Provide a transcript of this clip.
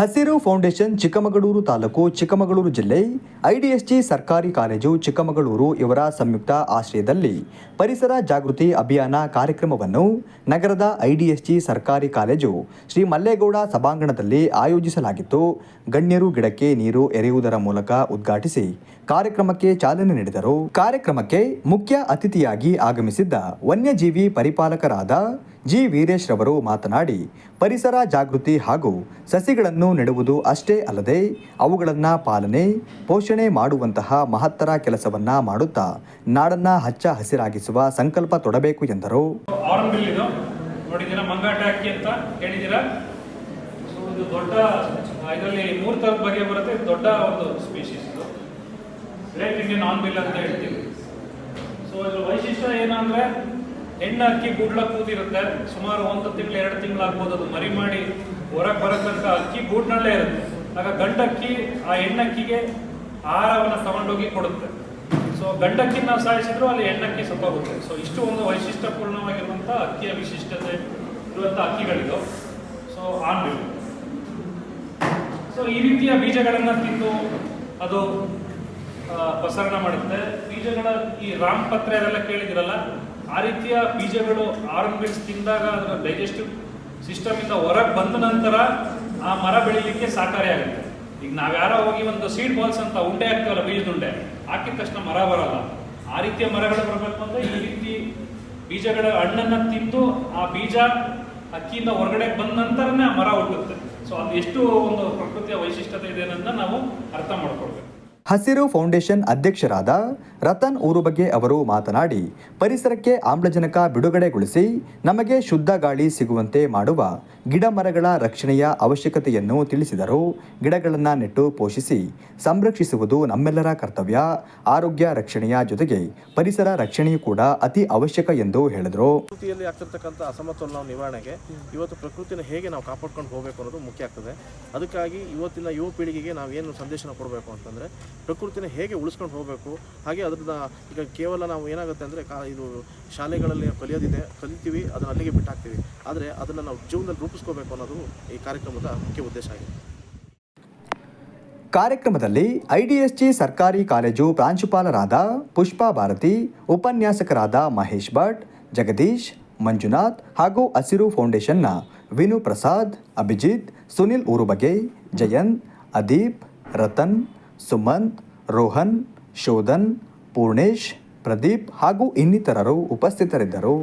ಹಸಿರು ಫೌಂಡೇಶನ್ ಚಿಕ್ಕಮಗಳೂರು ತಾಲೂಕು ಚಿಕ್ಕಮಗಳೂರು ಜಿಲ್ಲೆ, ಐಡಿಎಸ್ಜಿ ಸರ್ಕಾರಿ ಕಾಲೇಜು ಚಿಕ್ಕಮಗಳೂರು ಇವರ ಸಂಯುಕ್ತ ಆಶ್ರಯದಲ್ಲಿ ಪರಿಸರ ಜಾಗೃತಿ ಅಭಿಯಾನ ಕಾರ್ಯಕ್ರಮವನ್ನು ನಗರದ ಐಡಿಎಸ್ಜಿ ಸರ್ಕಾರಿ ಕಾಲೇಜು ಶ್ರೀ ಮಲ್ಲೇಗೌಡ ಸಭಾಂಗಣದಲ್ಲಿ ಆಯೋಜಿಸಲಾಗಿತ್ತು. ಗಣ್ಯರು ಗಿಡಕ್ಕೆ ನೀರು ಎರೆಯುವುದರ ಮೂಲಕ ಉದ್ಘಾಟಿಸಿ ಕಾರ್ಯಕ್ರಮಕ್ಕೆ ಚಾಲನೆ ನೀಡಿದರು. ಕಾರ್ಯಕ್ರಮಕ್ಕೆ ಮುಖ್ಯ ಅತಿಥಿಯಾಗಿ ಆಗಮಿಸಿದ್ದ ವನ್ಯಜೀವಿ ಪರಿಪಾಲಕರಾದ ಜಿ ವೀರೇಶ್ ರವರು ಮಾತನಾಡಿ, ಪರಿಸರ ಜಾಗೃತಿ ಹಾಗೂ ಸಸಿಗಳನ್ನು ನೆಡುವುದು ಅಷ್ಟೇ ಅಲ್ಲದೆ ಅವುಗಳನ್ನು ಪಾಲನೆ, ಪೋಷಣೆ ಮಾಡುವಂತಹ ಮಹತ್ತರ ಕೆಲಸವನ್ನ ಮಾಡುತ್ತಾ ನಾಡನ್ನ ಹಚ್ಚ ಹಸಿರಾಗಿಸುವ ಸಂಕಲ್ಪ ತೊಡಬೇಕು ಎಂದರು. ದೊಡ್ಡ, ಇದರಲ್ಲಿ ದೊಡ್ಡ ಒಂದು ಗ್ರೇಟ್ ಇಂಡಿಯನ್ ಆನ್ ಬಿಲ್ ಅಂತ ಹೇಳ್ತೀವಿ. ಸೊ ಇದ್ರ ವೈಶಿಷ್ಟ್ಯ ಏನಂದ್ರೆ ಹೆಣ್ಣು ಅಕ್ಕಿ ಗೂಡ್ಲ ಕೂದಿರುತ್ತೆ. ಸುಮಾರು ಒಂದು ತಿಂಗಳು, ಎರಡು ತಿಂಗಳು ಆಗ್ಬೋದು. ಅದು ಮರಿ ಮಾಡಿ ಹೊರಗೆ ಬರತಕ್ಕ ಅಕ್ಕಿ ಗೂಡ್ನಲ್ಲೇ ಇರುತ್ತೆ. ಆಗ ಗಂಡಕ್ಕಿ, ಆ ಹೆಣ್ಣಕ್ಕಿಗೆ ಆಹಾರವನ್ನು ತಗೊಂಡೋಗಿ ಕೊಡುತ್ತೆ. ಸೊ ಗಂಡಕ್ಕಿ ನಾವು ಸಾಯಿಸಿದ್ರು ಅಲ್ಲಿ ಹೆಣ್ಣಕ್ಕಿ ಸತ್ತೋಗುತ್ತೆ. ಸೊ ಇಷ್ಟು ಒಂದು ವೈಶಿಷ್ಟ್ಯಪೂರ್ಣವಾಗಿರುವಂಥ ಅಕ್ಕಿಯ ವಿಶಿಷ್ಟತೆ ಇರುವಂಥ ಅಕ್ಕಿಗಳಿದು. ಸೊ ಆನ್ ಸೊ ಈ ರೀತಿಯ ಬೀಜಗಳನ್ನು ತಿಂದು ಅದು ಪ್ರಸರಣ ಮಾಡುತ್ತೆ. ಬೀಜಗಳ ಈ ರಾಮ್ ಪತ್ರೆ ಅದೆಲ್ಲ ಕೇಳಿದಿರಲ್ಲ ಆ ರೀತಿಯ ಬೀಜಗಳು ಆರಂಭಿಸ್ ತಿಂದಾಗ ಅದರ ಡೈಜೆಸ್ಟಿವ್ ಸಿಸ್ಟಮ್ ಇಂದ ಹೊರಗೆ ಬಂದ ನಂತರ ಆ ಮರ ಬೆಳಿಲಿಕ್ಕೆ ಸಹಕಾರಿಯಾಗುತ್ತೆ ಈಗ ನಾವ್ಯಾರೋ ಹೋಗಿ ಒಂದು ಸೀಡ್ ಬಾಲ್ಸ್ ಅಂತ ಉಂಡೆ ಹಾಕ್ತೀವಲ್ಲ ಬೀಜದ ಉಂಡೆ ಹಾಕಿದ ತಕ್ಷಣ ಮರ ಬರಲ್ಲ. ಆ ರೀತಿಯ ಮರಗಳು ಬರಬೇಕು ಅಂದ್ರೆ ಈ ರೀತಿ ಬೀಜಗಳ ಹಣ್ಣನ್ನು ತಿಂದು ಆ ಬೀಜ ಅಕ್ಕಿಯಿಂದ ಹೊರಗಡೆ ಬಂದ ನಂತರನೇ ಆ ಮರ ಹುಟ್ಟುತ್ತೆ. ಸೊ ಅದು ಎಷ್ಟು ಒಂದು ಪ್ರಕೃತಿಯ ವೈಶಿಷ್ಟ್ಯತೆ ಇದೆ ಅನ್ನೋದನ್ನ ನಾವು ಅರ್ಥ ಮಾಡ್ಕೊಳ್ಬೇಕು. ಹಸಿರು ಫೌಂಡೇಶನ್ ಅಧ್ಯಕ್ಷರಾದ ರತನ್ ಊರುಬಗೆ ಅವರು ಮಾತನಾಡಿ, ಪರಿಸರಕ್ಕೆ ಆಮ್ಲಜನಕ ಬಿಡುಗಡೆಗೊಳಿಸಿ ನಮಗೆ ಶುದ್ಧ ಗಾಳಿ ಸಿಗುವಂತೆ ಮಾಡುವ ಗಿಡ ಮರಗಳ ರಕ್ಷಣೆಯ ಅವಶ್ಯಕತೆಯನ್ನು ತಿಳಿಸಿದರು. ಗಿಡಗಳನ್ನು ನೆಟ್ಟು ಪೋಷಿಸಿ ಸಂರಕ್ಷಿಸುವುದು ನಮ್ಮೆಲ್ಲರ ಕರ್ತವ್ಯ. ಆರೋಗ್ಯ ರಕ್ಷಣೆಯ ಜೊತೆಗೆ ಪರಿಸರ ರಕ್ಷಣೆಯೂ ಕೂಡ ಅತಿ ಅವಶ್ಯಕ ಎಂದು ಹೇಳಿದರು. ಪ್ರಕೃತಿಯಲ್ಲಿ ಆಗ್ತಿರ್ತಕ್ಕಂಥ ಅಸಮತೋಲನ ನಿವಾರಣೆಗೆ ಇವತ್ತು ಪ್ರಕೃತಿನ ಹೇಗೆ ನಾವು ಕಾಪಾಡ್ಕೊಂಡು ಹೋಗಬೇಕು ಅನ್ನೋದು ಮುಖ್ಯ ಆಗ್ತದೆ. ಅದಕ್ಕಾಗಿ ಇವತ್ತಿನ ಯುವ ಪೀಳಿಗೆಗೆ ನಾವು ಏನು ಸಂದೇಶನ ಕೊಡಬೇಕು ಅಂತಂದರೆ ಪ್ರಕೃತಿನ ಹೇಗೆ ಉಳಿಸ್ಕೊಂಡು ಹೋಗಬೇಕು? ಹಾಗೆ ಅದನ್ನ ಈಗ ಕೇವಲ ನಾವು ಏನಾಗುತ್ತೆ ಅಂದರೆ ಕಾ ಇದು ಶಾಲೆಗಳಲ್ಲಿ ಕಲಿಯೋದಿದೆ, ಕಲಿತೀವಿ, ಅದನ್ನು ಅಲ್ಲಿಗೆ ಬಿಟ್ಟಾಕ್ತೀವಿ. ಆದರೆ ಅದನ್ನು ನಾವು ಜೀವನದಲ್ಲಿ ರೂಪಿಸ್ಕೋಬೇಕು ಅನ್ನೋದು ಈ ಕಾರ್ಯಕ್ರಮದ ಮುಖ್ಯ ಉದ್ದೇಶ ಆಗಿದೆ. ಕಾರ್ಯಕ್ರಮದಲ್ಲಿ ಐಡಿಎಸ್ಜಿ ಸರ್ಕಾರಿ ಕಾಲೇಜು ಪ್ರಾಂಶುಪಾಲರಾದ ಪುಷ್ಪಾ ಭಾರತಿ, ಉಪನ್ಯಾಸಕರಾದ ಮಹೇಶ್ ಭಟ್, ಜಗದೀಶ್, ಮಂಜುನಾಥ್ ಹಾಗೂ ಹಸಿರು ಫೌಂಡೇಶನ್ನ ವಿನು ಪ್ರಸಾದ್ ಅಭಿಜಿತ್, ಸುನಿಲ್ ಊರುಬಗೆ, ಜಯಂತ್, ಅದೀಪ್, ರತನ್ ಸುಮಂತ್ ರೋಹನ್ ಶೋಧನ್ ಪೂರ್ಣೇಶ್ ಪ್ರದೀಪ್ ಹಾಗೂ ಇನ್ನಿತರರು ಉಪಸ್ಥಿತರಿದ್ದರು.